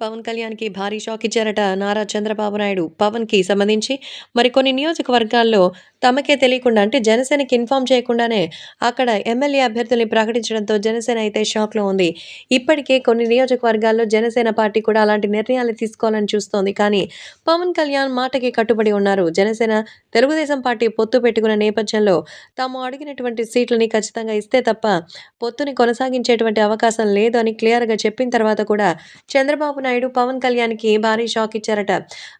పవన్ కళ్యాణ్‌కి భారీ షాక్ ఇచ్చారట నారా చంద్రబాబు నాయుడు. పవన్‌కి సంబంధించి మరికొన్ని నియోజకవర్గాల్లో తమకే తెలియకుండా అంటే జనసేనకి ఇన్ఫార్మ్ చేయకుండానే అక్కడ ఎమ్మెల్యే అభ్యర్థుల్ని ప్రకటించడంతో జనసేన అయితే షాక్‌లో ఉంది. ఇప్పటికే కొన్ని నియోజకవర్గాల్లో జనసేన పార్టీ కూడా అలాంటి నిర్ణయాలు తీసుకోవాలని చూస్తోంది. కానీ పవన్ కళ్యాణ్ మాటకి కట్టుబడి ఉన్నారు. జనసేన, తెలుగుదేశం పార్టీ పొత్తు పెట్టుకున్న నేపథ్యంలో తాము అడిగినటువంటి సీట్లని ఖచ్చితంగా ఇస్తే తప్ప పొత్తుని కొనసాగించేటువంటి అవకాశం లేదు అని క్లియర్‌గా చెప్పిన తర్వాత కూడా చంద్రబాబు నాయుడు పవన్ కళ్యాణ్‌కి భారీ షాక్ ఇచ్చారట.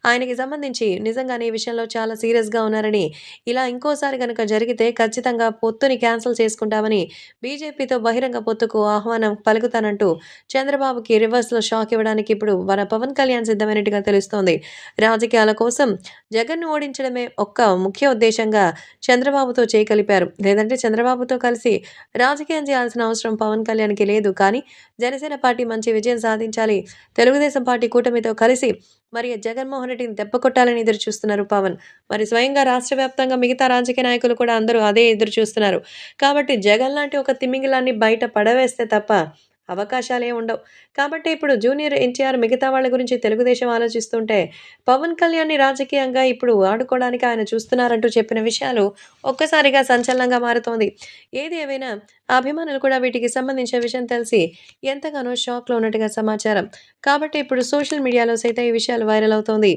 ఆయనకి సంబంధించి నిజంగానే ఈ విషయంలో చాలా సీరియస్‌గా ఉన్నారని, ఇలా ఇంకోసారి కనుక జరిగితే ఖచ్చితంగా పొత్తుని క్యాన్సిల్ చేసుకుంటామని, బీజేపీతో బహిరంగ పొత్తుకు ఆహ్వానం పలుకుతానంటూ చంద్రబాబుకి రివర్స్‌లో షాక్ ఇవ్వడానికి ఇప్పుడు మన పవన్ కళ్యాణ్ సిద్ధమైనట్టుగా తెలుస్తోంది. రాజకీయాల కోసం జగన్‌ను ఓడించడమే ఒక్క ముఖ్య ఉద్దేశంగా చంద్రబాబుతో చేయగలిపారు లేదంటే చంద్రబాబుతో కలిసి రాజకీయం చేయాల్సిన అవసరం పవన్ కళ్యాణ్‌కి లేదు. కానీ జనసేన పార్టీ మంచి విజయం సాధించాలి. తెలుగుదేశం పార్టీ కూటమితో కలిసి మరి జగన్మోహన్ రెడ్డిని దెబ్బకొట్టాలని ఎదురు చూస్తున్నారు పవన్. మరి స్వయంగా రాష్ట్ర వ్యాప్తంగా మిగతా రాజకీయ నాయకులు కూడా అందరూ అదే ఎదురు చూస్తున్నారు. కాబట్టి జగన్ లాంటి ఒక తిమింగలాన్ని బయట పడవేస్తే తప్ప అవకాశాలే ఉండవు. కాబట్టి ఇప్పుడు జూనియర్ ఎన్టీఆర్ మిగతా వాళ్ళ గురించి తెలుగుదేశం ఆలోచిస్తుంటే, పవన్ కళ్యాణ్‌ని రాజకీయంగా ఇప్పుడు ఆడుకోవడానికి ఆయన చూస్తున్నారంటూ చెప్పిన విషయాలు ఒక్కసారిగా సంచలనంగా మారుతోంది. ఏది ఏమైనా అభిమానులు కూడా వీటికి సంబంధించిన విషయం తెలిసి ఎంతగానో షాక్‌లో ఉన్నట్టుగా సమాచారం. కాబట్టి ఇప్పుడు సోషల్ మీడియాలో సైతం ఈ విషయాలు వైరల్ అవుతోంది.